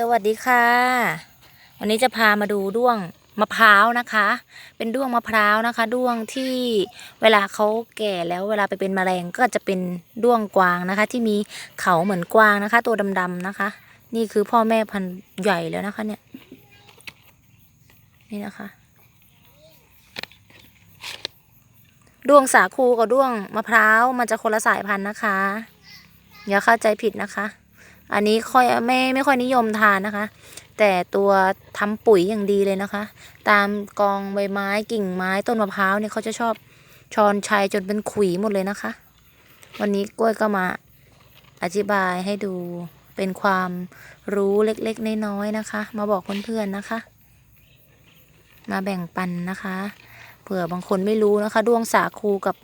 สวัสดีค่ะ วันนี้จะพามาดูด้วงมะพร้าวนะคะ เป็นด้วงมะพร้าวนะคะ ด้วงที่เวลาเขาแก่แล้วเวลาไปเป็นแมลงก็จะเป็นด้วงกวางนะคะ ที่มีเขาเหมือนกวางนะคะ ตัวดำๆนะคะ นี่คือพ่อแม่พันธุ์ใหญ่แล้วนะคะ เนี่ย นี่นะคะด้วงสาคูกับด้วงมะพร้าวมันจะคนละสายพันธุ์นะคะ อย่าเข้าใจผิดนะคะ อันนี้ค่อยไม่ไม่ค่อยนิยมทานนะคะ แต่ตัวทำปุ๋ยอย่างดีเลยนะคะ ตามกองใบไม้กิ่งไม้ต้นมะพร้าวเนี่ยเขาจะชอบชอนชัยจนเป็นขุยหมดเลยนะคะ วันนี้กล้วยก็มาอธิบายให้ดูเป็นความรู้เล็กๆน้อยๆนะคะ มาบอกเพื่อนๆนะคะ มาแบ่งปันนะคะ เผื่อบางคนไม่รู้นะคะ ดวงสาคูกับ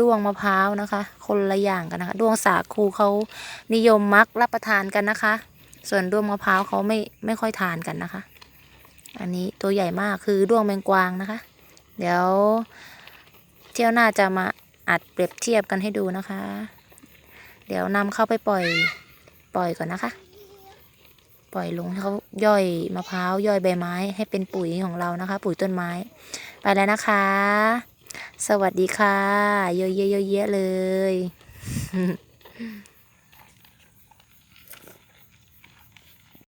ด้วงมะพร้าวนะคะ คนละอย่างกันนะคะด้วงสาคูเขานิยมมักรับประทานกันนะคะ ส่วนด้วงมะพร้าวเขาไม่ไม่ค่อยทานกันนะคะ อันนี้ตัวใหญ่มากคือด้วงแมงกวางนะคะ เดี๋ยวเที่ยวหน้าจะมาอัดเปรียบเทียบกันให้ดูนะคะ เดี๋ยวนำเข้าไปปล่อยปล่อยก่อนนะคะ ปล่อยลงให้เขาย่อยมะพร้าวย่อยใบไม้ให้เป็นปุ๋ยของเรานะคะ ปุ๋ยต้นไม้ ไปแล้วนะคะ สวัสดีค่ะ เยอะๆเยอะๆเลย